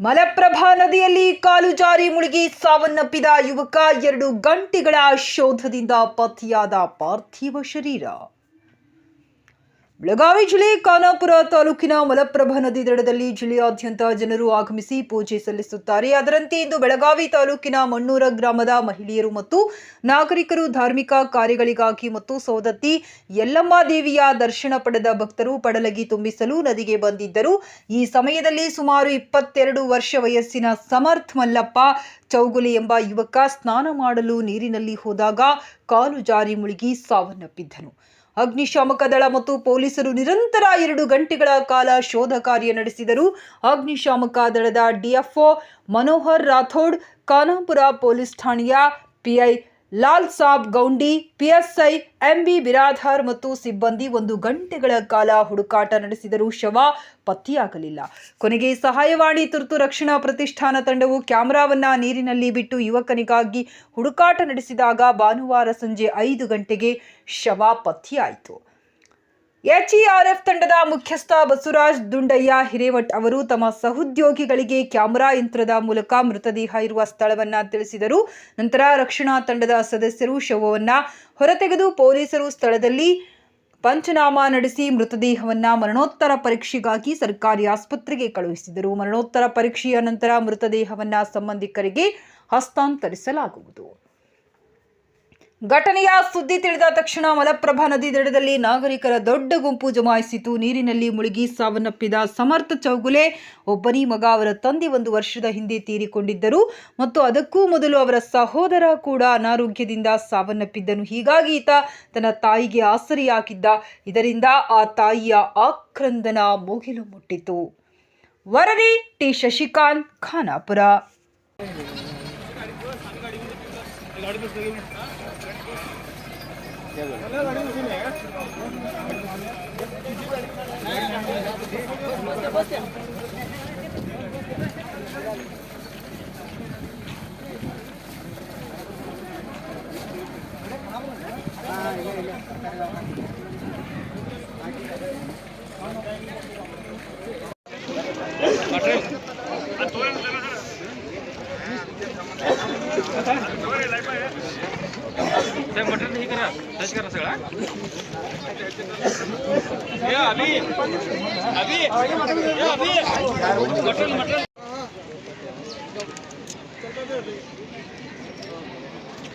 ಮಲಪ್ರಭಾ ನದಿಯಲ್ಲಿ ಕಾಲು ಜಾರಿ ಮುಳುಗಿ ಸಾವನ್ನಪ್ಪಿದ ಯುವಕ ಎರಡು ಗಂಟೆಗಳ ಶೋಧದಿಂದ ಪತ್ತೆಯಾದ ಪಾರ್ಥಿವ ಶರೀರ. ಬೆಳಗಾವಿ ಜಿಲ್ಲೆ ಖಾನಾಪುರ ತಾಲೂಕಿನ ಮಲಪ್ರಭಾ ನದಿ ದಡದಲ್ಲಿ ಜಿಲ್ಲೆಯಾದ್ಯಂತ ಜನರು ಆಗಮಿಸಿ ಪೂಜೆ ಸಲ್ಲಿಸುತ್ತಾರೆ. ಅದರಂತೆ ಇಂದು ಬೆಳಗಾವಿ ತಾಲೂಕಿನ ಮಣ್ಣೂರ ಗ್ರಾಮದ ಮಹಿಳೆಯರು ಮತ್ತು ನಾಗರಿಕರು ಧಾರ್ಮಿಕ ಕಾರ್ಯಗಳಿಗಾಗಿ ಮತ್ತು ಸೌದತ್ತಿ ಯಲ್ಲಮ್ಮ ದೇವಿಯ ದರ್ಶನ ಪಡೆದ ಭಕ್ತರು ಪಡಲಗಿ ತುಂಬಿಸಲು ನದಿಗೆ ಬಂದಿದ್ದರು. ಈ ಸಮಯದಲ್ಲಿ ಸುಮಾರು ಇಪ್ಪತ್ತೆರಡು ವರ್ಷ ವಯಸ್ಸಿನ ಸಮರ್ಥ್ ಮಲ್ಲಪ್ಪ ಚೌಗುಲಿ ಎಂಬ ಯುವಕ ಸ್ನಾನ ಮಾಡಲು ನೀರಿನಲ್ಲಿ ಹೋದಾಗ ಕಾಲು ಜಾರಿ ಮುಳುಗಿ ಸಾವನ್ನಪ್ಪಿದ್ದನು. ಅಗ್ನಿಶಾಮಕ ದಳ ಮತ್ತು ಪೊಲೀಸರು ನಿರಂತರ ಎರಡು ಗಂಟೆಗಳ ಕಾಲ ಶೋಧ ಕಾರ್ಯ ನಡೆಸಿದರು. ಅಗ್ನಿಶಾಮಕ ದಳದ ಡಿಎಫ್ಒ ಮನೋಹರ್ ರಾಥೋಡ್, ಖಾನಾಪುರ ಪೊಲೀಸ್ ಠಾಣೆಯ PI Lal Sab Goundi, PSI, MB Biradar ಮತ್ತು ಸಿಬ್ಬಂದಿ ಒಂದು ಗಂಟೆಗಳ ಕಾಲ ಹುಡುಕಾಟ ನಡೆಸಿದರೂ ಶವ ಪತ್ತೆಯಾಗಲಿಲ್ಲ. ಕೊನೆಗೆ ಸಹಾಯವಾಣಿ ತುರ್ತು ರಕ್ಷಣಾ ಪ್ರತಿಷ್ಠಾನ ತಂಡವು ಕ್ಯಾಮೆರಾವನ್ನ ನೀರಿನಲ್ಲಿ ಬಿಟ್ಟು ಯುವಕನಿಗಾಗಿ ಹುಡುಕಾಟ ನಡೆಸಿದಾಗ ಭಾನುವಾರ ಸಂಜೆ ಐದು ಗಂಟೆಗೆ ಶವ ಪತ್ತೆಯಾಯಿತು. ಎಚ್ಇಆರ್ಎಫ್ ತಂಡದ ಮುಖ್ಯಸ್ಥ ಬಸವರಾಜ್ ದುಂಡಯ್ಯ ಹಿರೇವಟ್ ಅವರು ತಮ್ಮ ಸಹೋದ್ಯೋಗಿಗಳಿಗೆ ಕ್ಯಾಮೆರಾ ಯಂತ್ರದ ಮೂಲಕ ಮೃತದೇಹ ಇರುವ ಸ್ಥಳವನ್ನ ತಿಳಿಸಿದರು. ನಂತರ ರಕ್ಷಣಾ ತಂಡದ ಸದಸ್ಯರು ಶವವನ್ನು ಹೊರತೆಗೆದು ಪೊಲೀಸರು ಸ್ಥಳದಲ್ಲಿ ಪಂಚನಾಮ ನಡೆಸಿ ಮೃತದೇಹವನ್ನು ಮರಣೋತ್ತರ ಪರೀಕ್ಷೆಗಾಗಿ ಸರ್ಕಾರಿ ಆಸ್ಪತ್ರೆಗೆ ಕಳುಹಿಸಿದರು. ಮರಣೋತ್ತರ ಪರೀಕ್ಷೆಯ ನಂತರ ಮೃತದೇಹವನ್ನು ಸಂಬಂಧಿಕರಿಗೆ ಹಸ್ತಾಂತರಿಸಲಾಗುವುದು. ಘಟನೆಯ ಸುದ್ದಿ ತಿಳಿದ ತಕ್ಷಣ ಮಲಪ್ರಭಾ ನದಿ ದಡದಲ್ಲಿ ನಾಗರಿಕರ ದೊಡ್ಡ ಗುಂಪು ಜಮಾಯಿಸಿತು. ನೀರಿನಲ್ಲಿ ಮುಳುಗಿ ಸಾವನ್ನಪ್ಪಿದ ಸಮರ್ಥ ಚೌಗುಲೆ ಒಬ್ಬನಿ ಮಗ ಅವರ ತಂದೆ ಒಂದು ವರ್ಷದ ಹಿಂದೆ ತೀರಿಕೊಂಡಿದ್ದರು. ಮತ್ತು ಅದಕ್ಕೂ ಮೊದಲು ಅವರ ಸಹೋದರ ಕೂಡ ಅನಾರೋಗ್ಯದಿಂದ ಸಾವನ್ನಪ್ಪಿದ್ದನು. ಹೀಗಾಗಿ ಈತ ತನ್ನ ತಾಯಿಗೆ ಆಸರಿಯಾಗಿದ್ದ. ಇದರಿಂದ ಆ ತಾಯಿಯ ಆಕ್ರಂದನ ಮುಗಿಲು ಮುಟ್ಟಿತು. ವರದಿ ಟಿ. ಶಶಿಕಾಂತ್, ಖಾನಾಪುರ. Gracias. ते मटन हे करा टच करा सगळा ए अभि अभि अभी अभि मटन मटन